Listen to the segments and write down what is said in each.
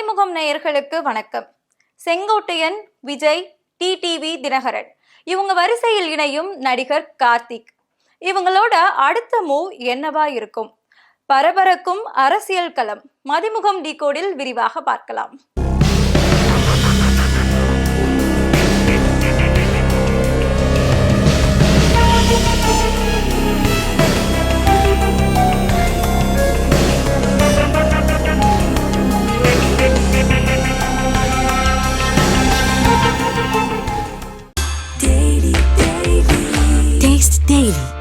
மதிமுகம் நேயர்களுக்கு வணக்கம். செங்கோட்டையன் விஜய் டிடிவி தினகரன். இவங்க வரிசையில் இணையும் நடிகர் கார்த்திக். இவங்களோட அடுத்த மூவ் என்னவா இருக்கும்? பரபரக்கும் அரசியல் களம். மதிமுகம் டிகோடில் விரிவாக பார்க்கலாம்.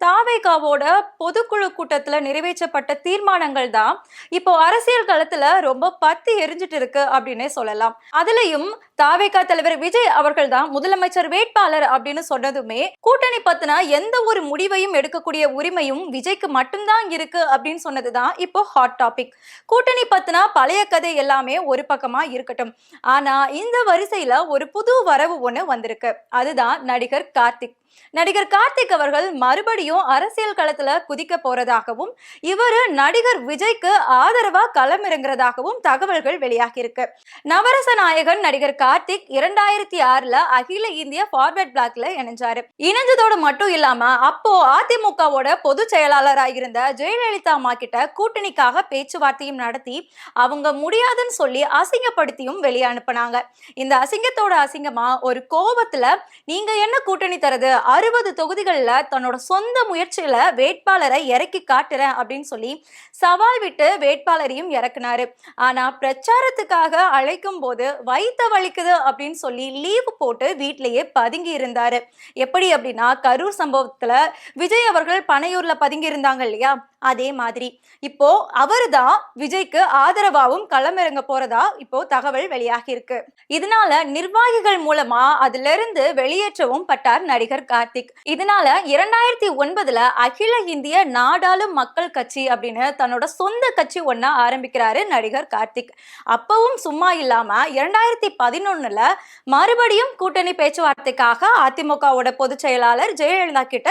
தாவேகாவோட பொதுக்குழு கூட்டத்துல நிறைவேற்றப்பட்ட தீர்மானங்கள் தான் இப்போ அரசியல் களத்துல ரொம்ப பத்தி எரிஞ்சிட்டு இருக்கு அப்படின்னே சொல்லலாம். அதுலயும் தாவேகா தலைவர் விஜய் அவர்கள் தான் முதலமைச்சர் வேட்பாளர் அப்படின்னு சொன்னதுமே கூட்டணி பத்தினா எந்த ஒரு முடிவையும் எடுக்கக்கூடிய உரிமையும் விஜய்க்கு மட்டும்தான் இருக்கு அப்படின்னு சொன்னதுதான் இப்போ ஹாட் டாபிக் கூட்டணி பத்தினா பழைய கதை எல்லாமே ஒரு பக்கமா இருக்கட்டும். ஆனா இந்த வரிசையில ஒரு புது வரவு ஒண்ணு வந்திருக்கு. அதுதான் நடிகர் கார்த்திக். நடிகர் கார்த்திக் அவர்கள் மறுபடியும் அரசியல் களத்துல குதிக்க போறதாகவும் இவரு நடிகர் விஜய்க்கு ஆதரவா களமிறங்குறதாகவும் தகவல்கள் வெளியாகி இருக்கு நவரச நாயகன் நடிகர் கார்த்திக் இரண்டாயிரத்தி ஆறுல அகில இந்திய ஃபார்வர்ட் பிளாக்ல இணைஞ்சாரு. இணைஞ்சதோட மட்டும் இல்லாம அப்போ அதிமுகவோட பொதுச் செயலாளராக இருந்த ஜெயலலிதா அம்மா கிட்ட கூட்டணிக்காக பேச்சுவார்த்தையும் நடத்தி அவங்க முடியாதுன்னு சொல்லி அசிங்கப்படுத்தியும் வெளியே அனுப்புனாங்க. இந்த அசிங்கத்தோட அசிங்கமா ஒரு கோபத்துல நீங்க என்ன கூட்டணி தரது? அறுபது தொகுதிகளில் தன்னோட சொந்த முயற்சியில் வேட்பாளரை இறக்கி காட்டுறேன் அப்படின்னு சொல்லி சவால் விட்டு வேட்பாளரையும் இறக்குனாரு. ஆனால் பிரச்சாரத்துக்காக அழைக்கும் போது வைத்த வலிக்குது அப்படின்னு சொல்லி லீவு போட்டு வீட்டிலேயே பதுங்கி இருந்தார். எப்படி அப்படின்னா கரூர் சம்பவத்தில் விஜய் அவர்கள் பனையூரில் பதுங்கி இருந்தாங்க இல்லையா? அதே மாதிரி. இப்போ அவர்தான் விஜய்க்கு ஆதரவாகவும் களமிறங்க போறதா இப்போ தகவல் வெளியாகி இருக்கு இதனால நிர்வாகிகள் மூலமா அதுல இருந்து வெளியேற்றவும் பட்டார் நடிகர் கார்த்திக். இதனால இரண்டாயிரத்தி ஒன்பதுல அகில இந்திய நாடாளும் மக்கள் கட்சி அப்படின்னு தன்னோட சொந்த கட்சி ஒன்னா ஆரம்பிக்கிறாரு நடிகர் கார்த்திக். அப்பவும் சும்மா இல்லாம இரண்டாயிரத்தி பதினொன்னுல மறுபடியும் கூட்டணி பேச்சுவார்த்தைக்காக அதிமுகவோட பொதுச் செயலாளர் ஜெயலலிதா கிட்ட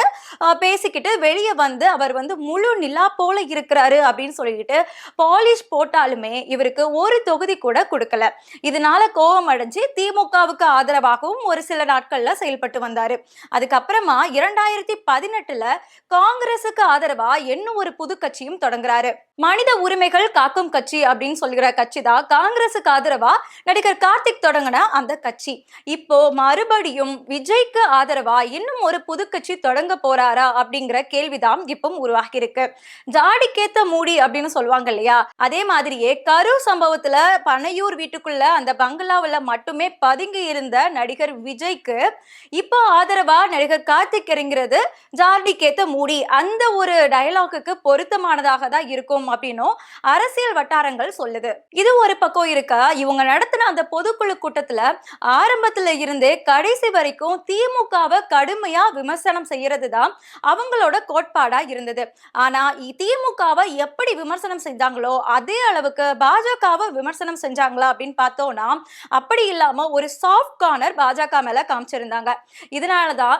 பேசிக்கிட்டு வெளியே வந்து அவர் வந்து முழு நிலா போல இருக்கிறாரு அப்படின்னு சொல்லிட்டு பாலிஷ் போட்டாலுமே இவருக்கு ஒரு தொகுதி கூட கொடுக்கல. இதனால கோபம் அடைஞ்சு திமுகவுக்கு ஆதரவாகவும் ஒரு சில நாட்கள்ல செயல்பட்டு வந்தாரு. அது அதுக்கப்புறமா இரண்டாயிரத்தி பதினெட்டுல காங்கிரசுக்கு ஆதரவா இன்னும் ஒரு புது கட்சியும் தொடங்குறாரு? மனித உரிமைகள் காக்கும் கட்சி அப்படின்னு சொல்கிற கட்சி தான் காங்கிரசுக்கு ஆதரவா? நடிகர் கார்த்திக் தொடங்கின அந்த கட்சி. இப்போ மறுபடியும் விஜய்க்கு ஆதரவா இன்னும் ஒரு புது கட்சி தொடங்க போறாரா அப்படிங்கிற கேள்விதான் இப்போ உருவாகி இருக்கு. ஜாடிக்கேத்த மூடி அப்படின்னு சொல்லுவாங்க இல்லையா? அதே மாதிரியே கரூர் சம்பவத்துல பனையூர் வீட்டுக்குள்ள அந்த பங்களாவில் மட்டுமே பதுங்கி இருந்த நடிகர் விஜய்க்கு இப்போ ஆதரவா நடிகர் கார்த்திக் இறங்கிறது ஜாடிக்கேத்த மூடி. அந்த ஒரு டயலாக்குக்கு பொருத்தமானதாக தான் இருக்கும் அப்படின்னும் அரசியல் வட்டாரங்கள் சொல்லுது. இது ஒரு பக்கம் இருக்க? இவங்க நடத்தின அந்த பொதுக்குழு கூட்டத்துல ஆரம்பத்துல இருந்தே கடைசி வரைக்கும் திமுகவை கடுமையா விமர்சனம் செய்யறது தான் அவங்களோட கோட்பாடா இருந்தது. ஆனா திமுகவை எப்படி விமர்சனம் செஞ்சாங்களோ அதே அளவுக்கு பாஜகவை விமர்சனம் செஞ்சாங்களா அப்படின்னு பார்த்தோம்னா அப்படி இல்லாம ஒரு சாஃப்ட் கார்னர் பாஜக மேல காமிச்சிருந்தாங்க. இதனாலதான்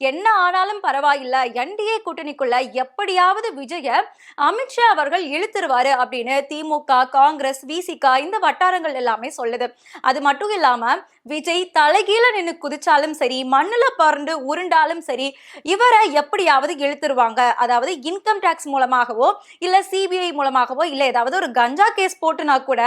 என்ன ஆனாலும் பரவாயில்ல என்டிஏ கூட்டணிக்குள்ள எப்படியாவது விஜய அமித்ஷா அவர்கள் இழுத்துருவாரு அப்படின்னு திமுக காங்கிரஸ் விசிகா இந்த வட்டாரங்கள் எல்லாமே சொல்லுது. அது மட்டும் இல்லாம விஜய் தலைகீழ நின்று குதிச்சாலும் சரி மண்ணுல பறந்து உருண்டாலும் சரி இவரை எப்படியாவது இழுத்துருவாங்க? அதாவது இன்கம் டேக்ஸ் மூலமாகவோ இல்ல சிபிஐ மூலமாகவோ இல்ல ஏதாவது ஒரு கஞ்சா கேஸ் போட்டுனா கூட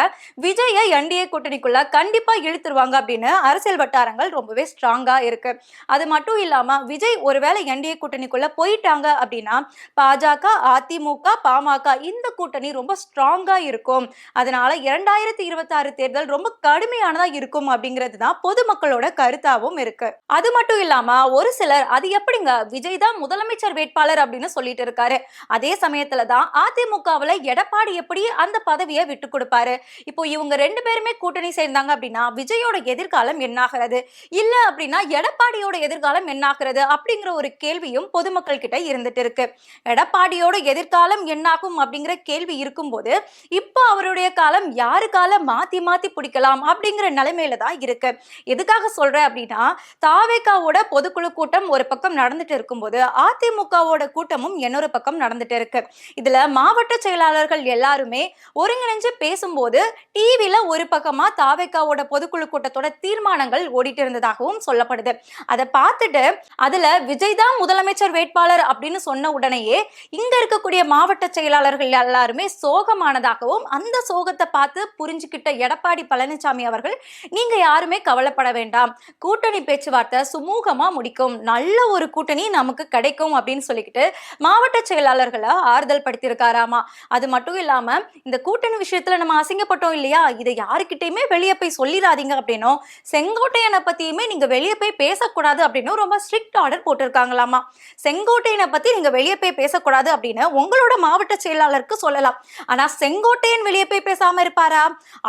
விஜய என்டிஏ கூட்டணிக்குள்ள கண்டிப்பா இழுத்துருவாங்க அப்படின்னு அரசியல் வட்டாரங்கள் ரொம்பவே ஸ்ட்ராங்கா இருக்கு. அது மட்டும் இல்லாம விஜய் விஜய் ஒருவேளை என்டிஏ கூட்டணிக்குள்ள போயிட்டாங்க அப்படின்னா பாஜக அதிமுக பாமக இந்த கூட்டணி ரொம்ப ஸ்ட்ராங்கா இருக்கும். அதனால இரண்டாயிரத்தி இருபத்தி ஆறு தேர்தல் ரொம்ப கடுமையானதா இருக்கும் அப்படிங்கிறது தான் பொதுமக்களோட கருத்தாவும் இருக்கு. அது மட்டும் இல்லாம ஒரு சிலர் அது எப்படிங்க விஜய் தான் முதலமைச்சர் வேட்பாளர் அப்படின்னு சொல்லிட்டு இருக்காரு. அதே சமயத்துல தான் அதிமுகவுல எடப்பாடி எப்படி அந்த பதவியை விட்டு கொடுப்பாரு? இப்போ இவங்க ரெண்டு பேருமே கூட்டணி சேர்ந்தாங்க அப்படின்னா விஜயோட எதிர்காலம் என்னாகிறது? இல்ல அப்படின்னா எடப்பாடியோட எதிர்காலம் என்னாகிறது? அப்படிங்கிற ஒரு கேள்வியும் பொதுமக்கள் கிட்ட இருந்துட்டு இருக்கு. எடப்பாடியோட எதிர்காலம் என்னாகும் அப்படிங்கிற கேள்வி இருக்கும்போது இப்போ அவருடைய காலம் யாரு காலம் மாத்தி மாத்தி பிடிக்கலாம் அப்படிங்கிற நிலைமையில தான் இருக்கு. எதுக்காக சொல்றேன் அப்படின்னா தாவேக்காவோட பொதுக்குழு கூட்டம் ஒரு பக்கம் நடந்துட்டு இருக்கும்போது அதிமுகவோட கூட்டமும் இன்னொரு பக்கம் நடந்துட்டு இருக்கு. இதுல மாவட்ட செயலாளர்கள் எல்லாருமே ஒருங்கிணைஞ்சு பேசும்போது டிவியில ஒரு பக்கமா தாவேக்காவோட பொதுக்குழு கூட்டத்தோட தீர்மானங்கள் ஓடிட்டு இருந்ததாகவும் சொல்லப்படுது. அதை பார்த்துட்டு அதுல விஜய் தான் முதலமைச்சர் வேட்பாளர் அப்படின்னு சொன்ன உடனேயே இங்க இருக்கக்கூடிய மாவட்ட செயலாளர்கள் எல்லாருமே சோகமானதாகவும் அந்த சோகத்தை பார்த்து புரிஞ்சுக்கிட்ட எடப்பாடி பழனிசாமி அவர்கள் நீங்க யாருமே கவலைப்பட வேண்டாம். கூட்டணி பேச்சுவார்த்தை சுமூகமா முடிக்கும். நல்ல ஒரு கூட்டணி நமக்கு கிடைக்கும். அப்படின்னு சொல்லிக்கிட்டு மாவட்ட செயலாளர்களை ஆறுதல் படுத்தியிருக்காராமா. அது மட்டும் இல்லாம இந்த கூட்டணி விஷயத்துல நம்ம அசிங்கப்பட்டோம் இல்லையா? இதை யாருக்கிட்டையுமே வெளியே போய் சொல்லிடாதீங்க அப்படின்னும் செங்கோட்டையனை பத்தியுமே நீங்க வெளியே போய் பேசக்கூடாது அப்படின்னு ரொம்ப ஸ்ட்ரிக்ட் ஆர்டர் போட்டிருக்காங்களாமா? செங்கோட்டையனை பத்தி நீங்க வெளியே போய் பேசக்கூடாது அப்படின்னு உங்களோட மாவட்ட செயலாளருக்கு சொல்லலாம். ஆனா செங்கோட்டையன் வெளியே போய் பேசாம இருப்பாரா?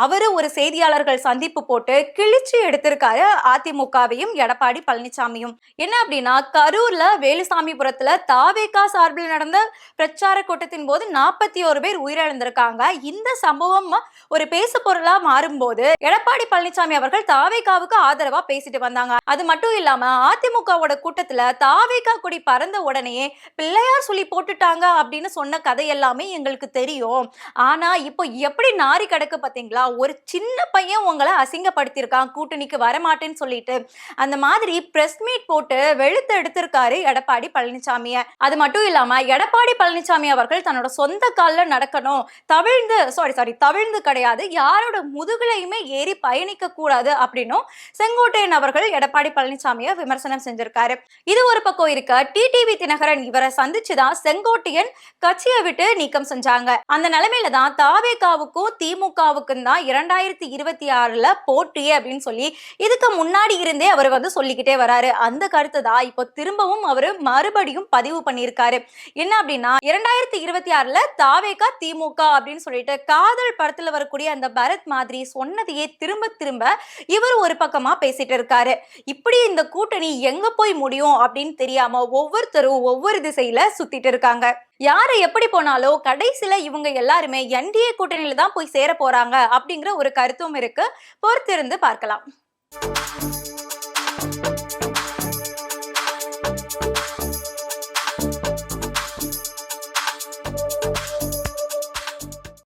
அவரு ஒரு செய்தியாளர்கள் சந்திப்பு போட்டு கிழிச்சு எடுத்திருக்காரு அதிமுகவையும் எடப்பாடி பழனிசாமியும் என்ன அப்படின்னா கரூர்ல வேலுசாமிபுரத்துல தாவேகா சார்பில் நடந்த பிரச்சார கூட்டத்தின் போது நாற்பத்தி ஒரு பேர் உயிரிழந்திருக்காங்க. இந்த சம்பவம் ஒரு பேசு பொருளா மாறும்போது எடப்பாடி பழனிசாமி அவர்கள் தாவேகாவுக்கு ஆதரவா பேசிட்டு வந்தாங்க. அது மட்டும் இல்லாம அதிமுகவோட கூட்டத்தில் தாவேகா கொடி பறந்த உடனே பிள்ளையார் சொல்லி போட்டுட்டாங்க அப்படின்னு சொன்ன கதை எல்லாமே எங்களுக்கு தெரியும். ஆனா இப்போ எப்படி நாரி கிடக்கு பாத்தீங்களா? ஒரு சின்ன பையன் உங்களை அசிங்கப்படுத்தியிருக்கான் கூட்டணிக்கு வரமாட்டேன்னு சொல்லிட்டு. அந்த மாதிரி பிரஸ் மீட் போட்டு வெளுத்து எடுத்திருக்காரு எடப்பாடி பழனிசாமிய அது மட்டும் இல்லாம எடப்பாடி பழனிசாமி அவர்கள் தன்னோட சொந்த காலில் நடக்கணும். தவிழ்ந்து சாரி சாரி தவிழ்ந்து கிடையாது. யாரோட முதுகலையுமே ஏறி பயணிக்க கூடாது அப்படின்னும் செங்கோட்டையன் அவர்கள் எடப்பாடி பழனிசாமியை விமர்சனம் செஞ்சிருக்காரு. இது ஒரு பக்கம் இருக்க டிடிவி தினகரன் இவரை சந்திச்சுதான் செங்கோட்டையன் கட்சியை விட்டு நீக்கம் செஞ்சாங்க. அந்த நிலைமையில தான் தாவேகாவுக்கும் திமுகவுக்கும் தான் இரண்டாயிரத்தி இருபத்தி ஆறுல போட்டி அப்படின்னு சொல்லி இதுக்கு முன்னாடி இருந்தே அவர் வந்து சொல்லிக்கிட்டே வராரு. அந்த கருத்தை தான் இப்போ திரும்பவும் அவர் மறுபடியும் பதிவு பண்ணியிருக்காரு. என்ன அப்படின்னா இரண்டாயிரத்தி இருபத்தி ஆறுல தாவேகா திமுக அப்படின்னு சொல்லிட்டு காதல் படத்துல வரக்கூடிய அந்த பரத் மாதிரி சொன்னதையே திரும்ப திரும்ப இவர் ஒரு பக்கமா பேசிட்டு இருக்காரு. இப்படி இந்த கூட்டணி எங்க போய் முடியும்? முடியும் அப்படின்னு தெரியாம ஒவ்வொருத்தரும் ஒவ்வொரு திசையில சுத்திட்டு இருக்காங்க. யாரு எப்படி போனாலும் கடைசியில இவங்க எல்லாருமே என்டிஏ கூட்டணியில தான் போய் சேர போறாங்க அப்படிங்கிற ஒரு கருத்தும் இருக்கு. பொறுத்திருந்து பார்க்கலாம்.